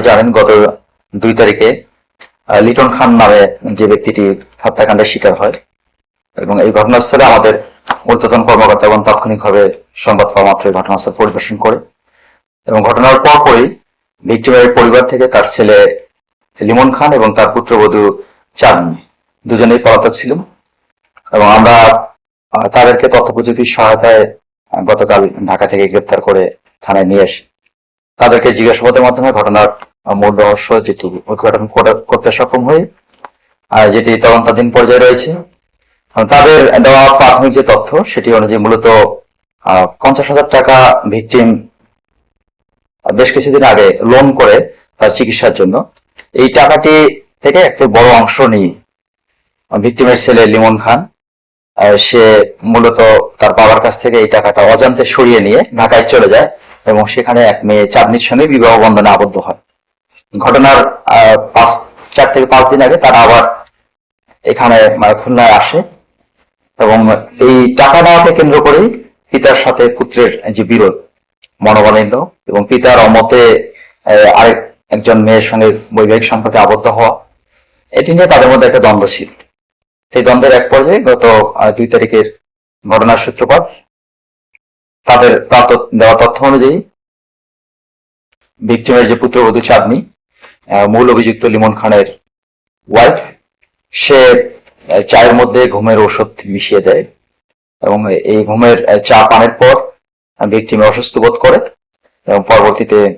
জানেন গত দুই তারিখে লিটন খান নামে যে ব্যক্তিটি হত্যাকাণ্ডের শিকার হয় এবং এই ঘটনাস্থলে আমাদের ঊর্ধ্বতন কর্মকর্তা এবং তাৎক্ষণিকভাবে সংবাদ পাওয়া মাত্র ঘটনাস্থল পরিদর্শন করে এবং ঘটনার পরপরই ভিক্টিমের পরিবার থেকে তার ছেলে লিমন খান এবং তার পুত্রবধূ চাঁদনি দুজনেই পলাতক ছিল এবং আমরা তাদেরকে তথ্য প্রযুক্তির সহায়তায় গতকাল ঢাকা থেকে গ্রেপ্তার করে থানায় নিয়ে আসি তাদেরকে জিজ্ঞাসাবাদের মাধ্যমে ঘটনার মূল রহস্য যেটি উদ্ঘাটন করে- করতে সক্ষম হই আর যেটি তদন্তাধীন পর্যায়ে রয়েছে তাদের দেওয়া প্রাথমিক যে তথ্য, সেটি অনুযায়ী মূলত পঞ্চাশ হাজার টাকা ভিকটিম বেশ কিছুদিন আগে লোন করে তার চিকিৎসার জন্য। এই টাকাটি থেকে একটি বড় অংশ নিয়ে ভিকটিমের ছেলে লিমন খান সে মূলত তার বাবার কাছ থেকে এই টাকাটা অজান্তে সরিয়ে নিয়ে ঢাকায় চলে যায় এবং সেখানে এক মেয়ে চাঁদনির সঙ্গে বিবাহ বন্ধনে আবদ্ধ হয়। ঘটনার পাঁচ, চার থেকে পাঁচ দিন আগে তারা আবার এখানে মানে খুলনায় আসে। এবং এই টাকা নেওয়াকে কেন্দ্র করেই পিতার সাথে পুত্রের যে বিরোধ, মনোমালিন্য এবং পিতার অমতে আরেক একজন মেয়ের সঙ্গে বৈবাহিক সম্পর্কে আবদ্ধ হওয়া, এটি নিয়ে তাদের মধ্যে একটা দ্বন্দ্ব ছিল। সেই দ্বন্দ্বের এক পর্যায়ে গত দুই তারিখের ঘটনার সূত্রপাত, তাদের প্রাপ্ত দেওয়া তথ্য অনুযায়ী ভিক্টিমের যে পুত্রবধূ চাঁদনি মূল অভিযুক্ত লিমন খানের ওয়াইফ সে চায়ের মধ্যে ঘুমের ওষুধ মিশিয়ে দেয় এবং এই ঘুমের চা পানের পর ভিক্টিমে অসুস্থ বোধ করে এবং পরবর্তীতে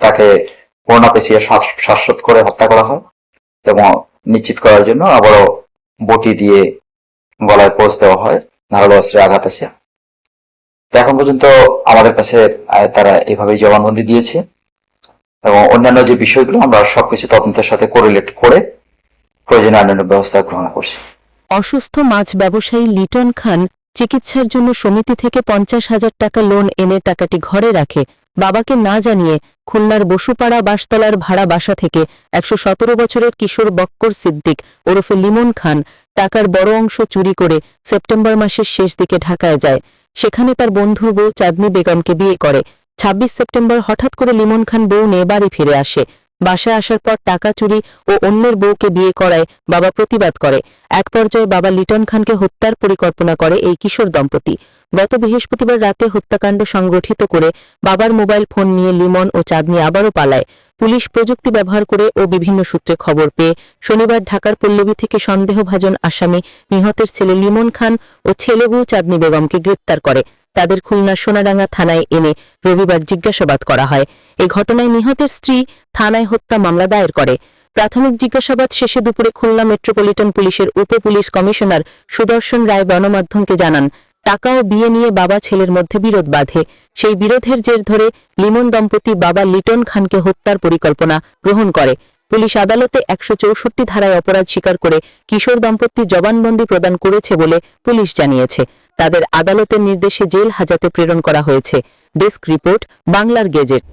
তাকে করোনা শ্বাস- শ্বাসরোধ করে হত্যা করা হয় এবং নিশ্চিত করার জন্য আবারও বটি দিয়ে গলায় পোষ দেওয়া হয়, ধারালো অস্ত্রে আঘাত আছে। এখন পর্যন্ত আমাদের কাছে তারা এভাবেই জবানবন্দি দিয়েছে। এবং অন্যান্য যে বিষয়গুলো আমরা সবকিছু তদন্তের সাথে কোরিলেট করে প্রয়োজনীয় অন্যান্য ব্যবস্থা গ্রহণ করছি। অসুস্থ মাছ ব্যবসায়ী লিটন খান চিকিৎসার জন্য সমিতি থেকে পঞ্চাশ হাজার টাকা লোন এনে টাকাটি ঘরে রাখে। বাবাকে না জানিয়ে খুলনার বসুপাড়া বাসতলার ভাড়া বাসা থেকে একশো সতেরো বছরের কিশোর বক্কর সিদ্দিক ওরফে লিমন খান টাকার বড় অংশ চুরি করে সেপ্টেম্বর মাসের শেষ দিকে ঢাকায় যায়। সেখানে তার বন্ধুর বউ চাঁদনি বেগমকে বিয়ে করে। ছাব্বিশ সেপ্টেম্বর হঠাৎ করে লিমন খান বউ নিয়ে বাড়ি ফিরে আসে। বাসায় আসার পর টাকা চুরি ও অন্যের বউকে বিয়ে করায় বাবা প্রতিবাদ করে। এক পর্যায়ে বাবা লিটন খানকে হত্যার পরিকল্পনা করে এই কিশোর দম্পতি। গত বৃহস্পতিবার রাতে হত্যাকাণ্ড সংগঠিত করে বাবার মোবাইল ফোন নিয়ে লিমন ও চাঁদনি আবারও পালায়। পুলিশ প্রযুক্তি ব্যবহার করে ও বিভিন্ন সূত্রে খবর পেয়ে শনিবার ঢাকার পল্লবী থেকে সন্দেহভাজন আসামি নিহতের ছেলে লিমন খান ও ছেলে বউ চাঁদনি বেগমকে গ্রেপ্তার করে। তাদের খুলনার সোনাডাঙ্গা থানায় এনে রবিবার জিজ্ঞাসাবাদ করা হয়। এই ঘটনায় নিহতের স্ত্রী থানায় হত্যা মামলা দায়ের করে। প্রাথমিক জিজ্ঞাসাবাদ শেষে দুপুরে খুলনা মেট্রোপলিটন পুলিশের উপ পুলিশ কমিশনার সুদর্শন রায় গণমাধ্যমকে জানান টাকা ও বিয়ে নিয়ে বাবা ছেলের মধ্যে বিরোধ বাঁধে। সেই বিরোধের জের ধরে লিমন দম্পতি বাবা লিটন খানকে হত্যার পরিকল্পনা গ্রহণ করে। পুলিশ আদালতে একশো চৌষট্টি ধারায় অপরাধ স্বীকার করে কিশোর দম্পতি জবানবন্দি প্রদান করেছে বলে পুলিশ জানিয়েছে। তাদের আদালতের নির্দেশে জেল হাজাতে প্রেরণ করা হয়েছে। ডেস্ক রিপোর্ট, বাংলার গেজেট।